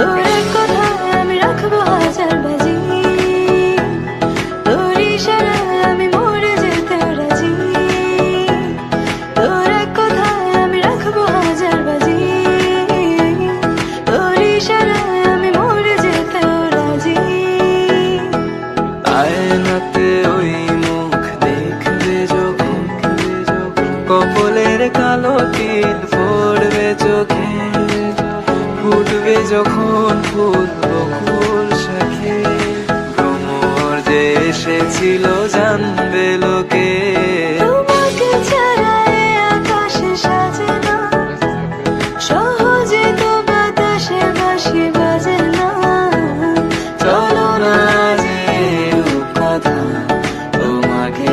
তোর আমি রাখব হাজার বাজি। তোর আমি মরে যেতে রাজি। তোর আমি রাখব হাজার বাজি। তোর আমি মরে যেতে রাজি। আয়নাতে ওই মুখ দেখবে যখন। কপলের কালো তিল ফুটবে যখন ফুল বকুল শাখে। ভ্রমর যে এসেছিল জানবে লোকে। তোমাকে